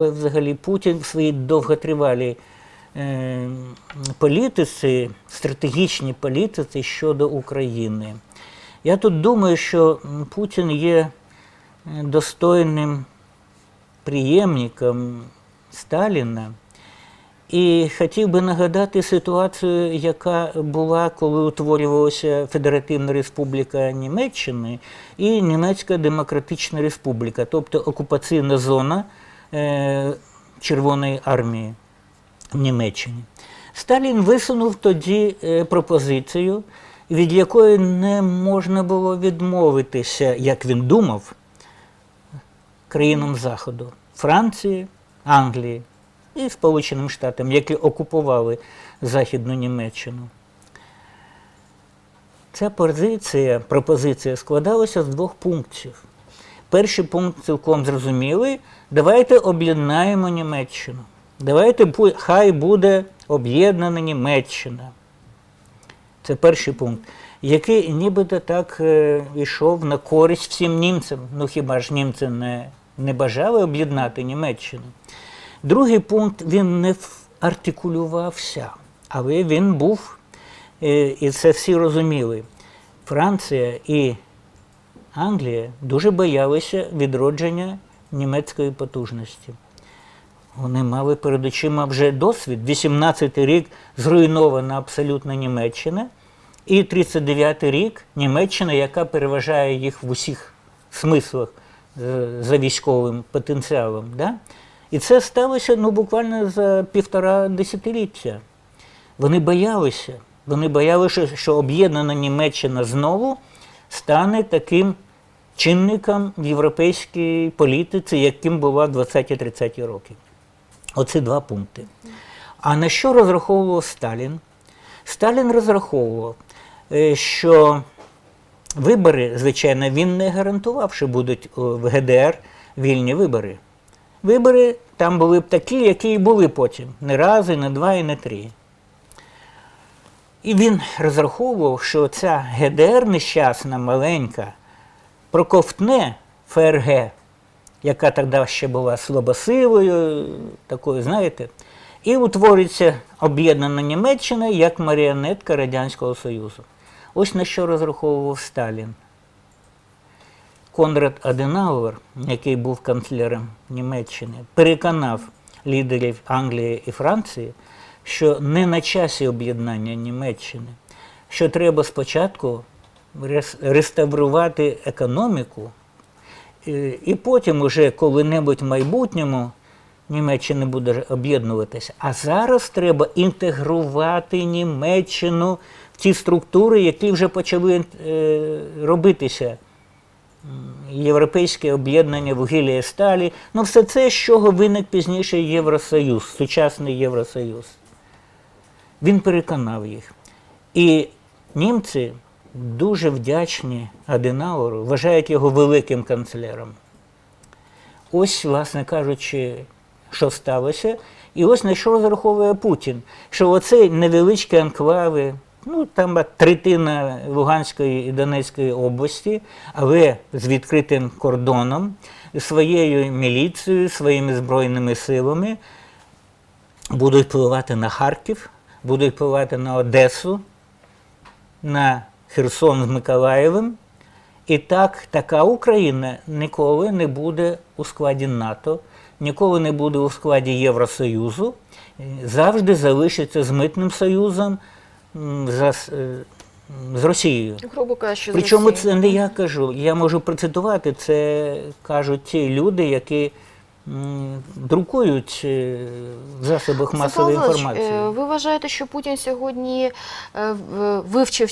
Взагалі Путін в своїй довготривалій е, політиці, стратегічній політиці щодо України. Я тут думаю, що Путін є е, достойним приємником Сталіна. І хотів би нагадати ситуацію, яка була, коли утворювалася Федеративна Республіка Німеччини і Німецька Демократична Республіка, тобто окупаційна зона Червоної армії в Німеччині. Сталін висунув тоді е, пропозицію, від якої не можна було відмовитися, як він думав, країнам Заходу Франції, Англії і Сполученим Штатам, які окупували Західну Німеччину. Ця позиція, пропозиція складалася з двох пунктів. Перший пункт цілком зрозумілий. Давайте об'єднаємо Німеччину. Давайте хай буде об'єднана Німеччина. Це перший пункт, який нібито так е, йшов на користь всім німцям. Ну хіба ж німці не, не бажали об'єднати Німеччину? Другий пункт він не артикулювався, але він був, е, і це всі розуміли. Франція і Англія дуже боялися відродження німецької потужності. Вони мали перед очима вже досвід. 18-й рік зруйнована абсолютно Німеччина, і 39-й рік Німеччина, яка переважає їх в усіх смислах е, за військовим потенціалом. Да? І це сталося ну, буквально за півтора десятиліття. Вони боялися. Вони боялися, що об'єднана Німеччина знову стане таким чинником в європейській політиці, яким була 20-30 роки. Оці два пункти. А на що розраховував Сталін? Сталін розраховував, е, що вибори, звичайно, він не гарантував, що будуть в ГДР вільні вибори. Вибори там були б такі, які і були потім. Не раз, і не два, і не три. І він розраховував, що ця ГДР нещасна, маленька, проковтне ФРГ, яка тоді ще була слабосилою, такою, знаєте, і утвориться об'єднана Німеччина як маріонетка Радянського Союзу. Ось на що розраховував Сталін. Конрад Аденауер, який був канцлером Німеччини, переконав лідерів Англії і Франції, що не на часі об'єднання Німеччини, що треба спочатку реставрувати економіку, і- і потім, уже коли-небудь в майбутньому, Німеччина буде об'єднуватися. А зараз треба інтегрувати Німеччину в ті структури, які вже почали е, робитися європейське об'єднання вугілля і сталі. Ну, все це, з чого виник пізніше Євросоюз, сучасний Євросоюз. Він переконав їх. І німці дуже вдячні Аденауру, вважають його великим канцлером. Ось, власне кажучи, що сталося. І ось на що розраховує Путін, що оцей невеличкі анклави, ну там третина Луганської і Донецької області, але з відкритим кордоном, своєю міліцією, своїми збройними силами будуть впливати на Харків, будуть впливати на Одесу, на Херсон з Миколаєвом. І так, така Україна ніколи не буде у складі НАТО, ніколи не буде у складі Євросоюзу, завжди залишиться з митним союзом за е, з Росією. Грубо кажучи, з Причому Росії. це не я кажу, я можу процитувати, це кажуть ті люди, які друкують е, в засобах масової інформації. е, Ви вважаєте, що Путін сьогодні е, вивчив,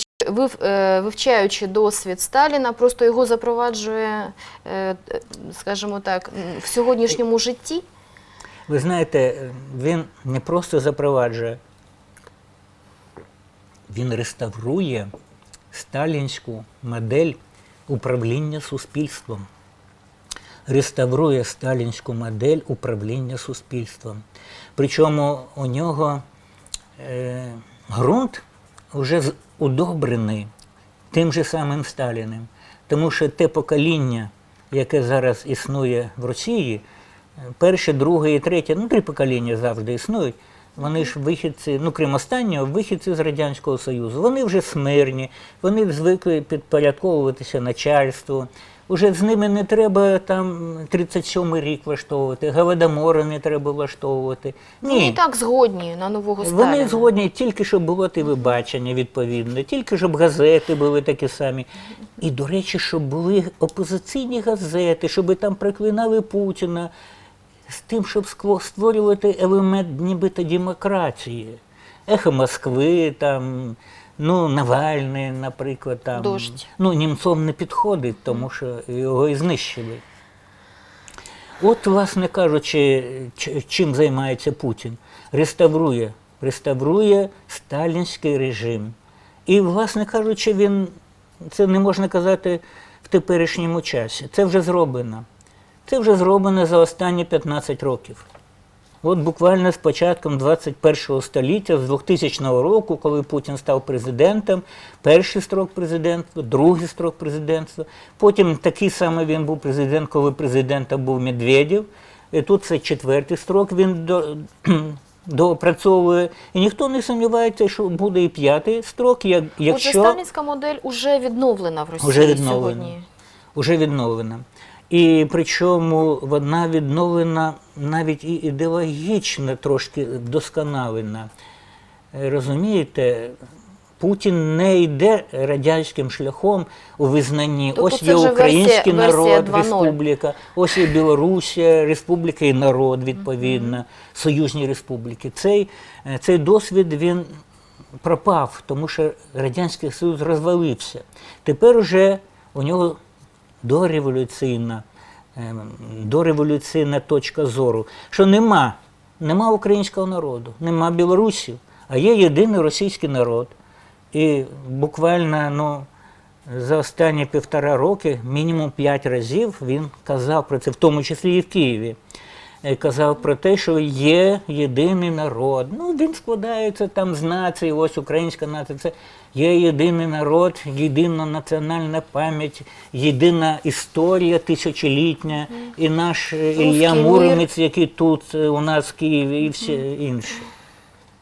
вивчаючи досвід Сталіна, просто його запроваджує, скажімо так, в сьогоднішньому житті? Ви знаєте, він не просто запроваджує, він реставрує сталінську модель управління суспільством. Реставрує сталінську модель управління суспільством. Причому у нього е, ґрунт вже удобрений тим же самим Сталіним. Тому що те покоління, яке зараз існує в Росії, перше, друге і третє, ну три покоління завжди існують. Вони ж вихідці, ну крім останнього, вихідці з Радянського Союзу. Вони вже смирні, вони звикли підпорядковуватися начальству. Уже з ними не треба там 37-й рік влаштовувати, голодомори не треба влаштовувати. Вони Ні, і так згодні на нового Сталіна. вони згодні тільки щоб було телебачення відповідне, тільки щоб газети були такі самі. І, до речі, щоб були опозиційні газети, щоб там проклинали Путіна, з тим, щоб створювати елемент нібито демократії. Ехо Москви, там, ну, Навальний, наприклад, там. Дождь. Ну, німцом не підходить, тому що його і знищили. От, власне кажучи, чим займається Путін? Реставрує, реставрує сталінський режим. І, власне кажучи, він це не можна казати в теперішньому часі. Це вже зроблено. Це вже зроблено за останні 15 років. От буквально з початком 21 століття, з 2000 року, коли Путін став президентом, перший строк президентства, другий строк президентства. Потім такий самий він був президент, коли президентом був Медведєв. І тут це четвертий строк він до, доопрацьовує. І ніхто не сумнівається, що буде і п'ятий строк, як, Отже, сталінська модель уже відновлена в Росії Уже відновлена. сьогодні. вже відновлена. І причому вона відновлена навіть і ідеологічно трошки вдосконалена. Розумієте, Путін не йде радянським шляхом у визнанні. Тобто ось є український версія- версія народ, 2.0. республіка, ось є Білорусія, республіка і народ, відповідно, союзні республіки. Цей, е, цей досвід він пропав, тому що Радянський Союз розвалився. Тепер уже у нього дореволюційна, ем, дореволюційна точка зору, що нема, нема українського народу, нема білорусів, а є єдиний російський народ. І буквально ну, за останні півтора роки, мінімум п'ять разів він казав про це, в тому числі і в Києві. Е, Казав про те, що є єдиний народ. Ну, він складається там з нації, ось українська нація. Це є єдиний народ, єдина національна пам'ять, єдина історія тисячолітня, і наш Ілья Ілля Руський. Муромець, який тут е, у нас в Києві, і всі інші.